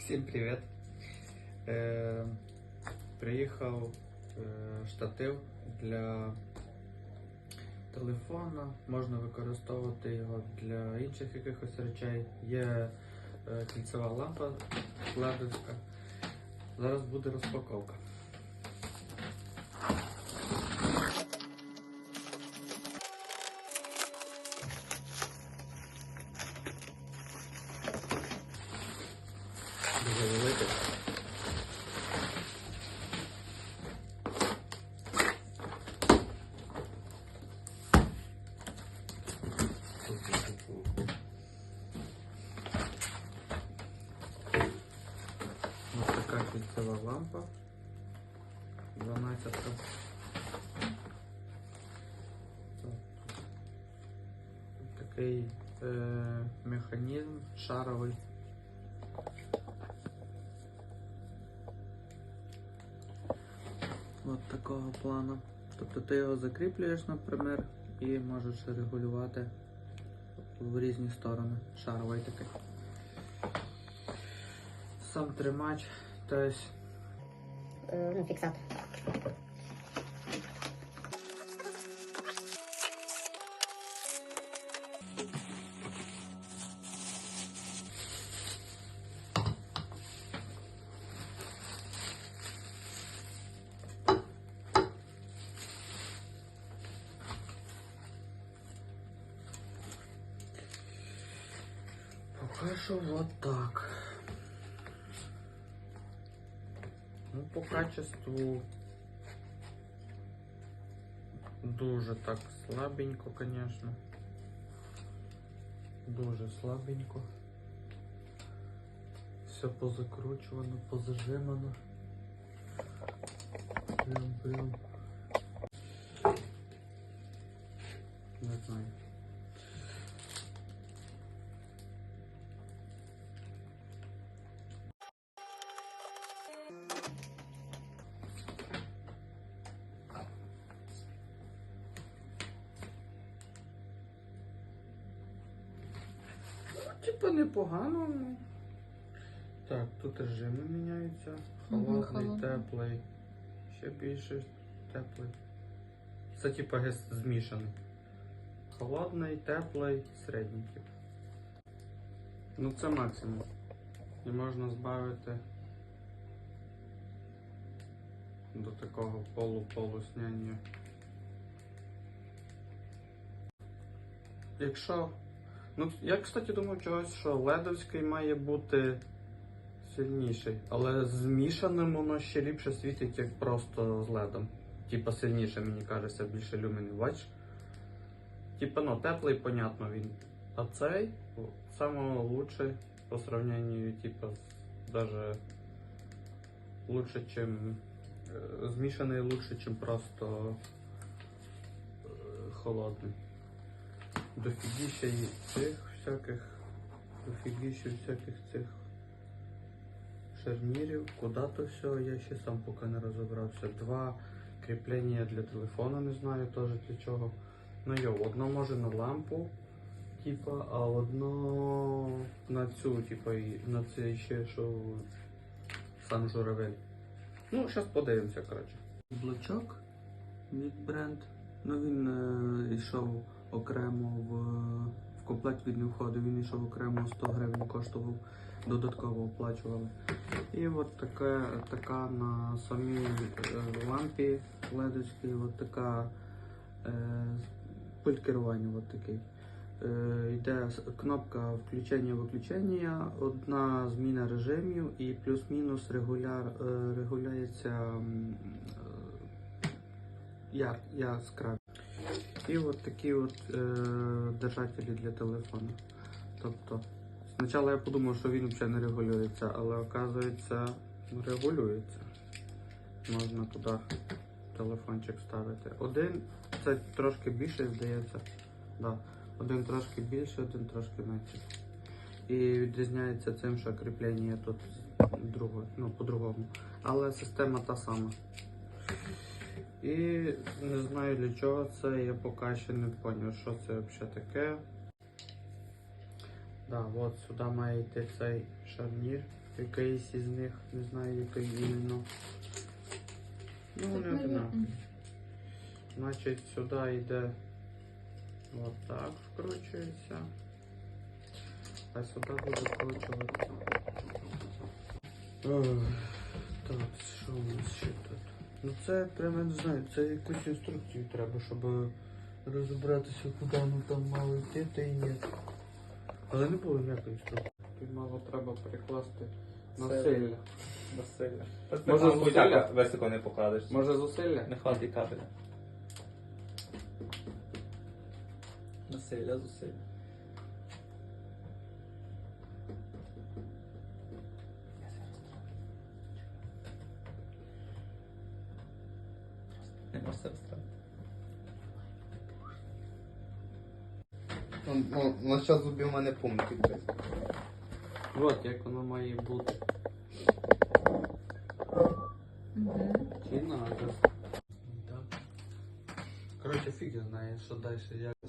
Всім привіт! Э, приїхав э, штатив для телефона. Можна використовувати його для інших якихось речей. Є е, кільцева лампа ледовська. Зараз буде розпаковка. Ось така кільцева лампа. 12. Такий е, механізм шаровий. От такого плану. Тобто ти його закріплюєш, наприклад, і можеш регулювати в різні сторони. Шаровий такий. Сам тримач, тобто Е, ну, фіксатор. Поки що вот так. Ну, по качеству дуже так слабенько, конечно. Дуже слабенько. Все позакручувано, позажимано. Прям, прям. Не знаю. Типа непогано. ну. Так, тут режими міняються. Мгм, Холодний, холодний. теплий. Ще більше теплий. Це типа гес змішаний. Холодний, теплий, середній тип. Ну це максимум. І можна збавити до такого полу-полусняння. Якщо. Ну, я, кстати, думав чогось, що ледовський має бути сильніший, але змішаним воно ще ліпше світить, як просто з ледом. Типа сильніше, мені кажеться, більше люменів, бачиш? Типа, ну, теплий, понятно він. А цей лучший по сравнению, типа, даже лучше, чим е, змішаний лучше, чим просто е, холодний. Дофігіща і цих всяких, дофігіща всяких цих шарнірів. Куда то все, я ще сам поки не розібрався. Два кріплення для телефона, не знаю теж для чого. Ну йо, одно може на лампу, типа, а одно на цю, типа, на це ще що сам журавель. Ну, зараз подивимося, коротше. Блочок від бренд. Ну він е, йшов окремо в, в комплект він не входив, він йшов окремо 100 гривень коштував, додатково оплачували. І от така, така на самій е, лампі ледочки, от така е, пульт керування от такий. Е, йде кнопка включення-виключення, одна зміна режимів і плюс-мінус регуляр, е, регуляється яр, яскравість. І от такі от е, держателі для телефону. Тобто, спочатку я подумав, що він взагалі не регулюється, але оказується регулюється. Можна туди телефончик ставити. Один це трошки більше, здається. Да. Один трошки більше, один трошки менше. І відрізняється цим, що кріплення тут друге, ну, по-другому. Але система та сама. І не знаю для чого це, я поки ще не зрозумів, що це взагалі таке. Да, от сюди має йти цей шарнір, Якийсь із них, не знаю який іменно. Ну, не навіть, однаково. Значить, сюди йде отак вкручується. А сюди буде вкручуватися. Так, що у нас ще тут? Ну це прямо я не знаю, це якусь інструкцію треба, щоб розібратися, куди воно там мало йти, та й ні. Але не було ніякої інструкції. Тут мало треба перекласти насилля. Насилля. Може, Може, зусилля? високо не покладеш. Може зусилля? Не хватить кабеля. Насилля, зусилля. Не можеш це розставити. Ну, на час зубів у мене пункт відкритий. От як воно має бути. Чи надо? Коротше, фіг знає, що далі як.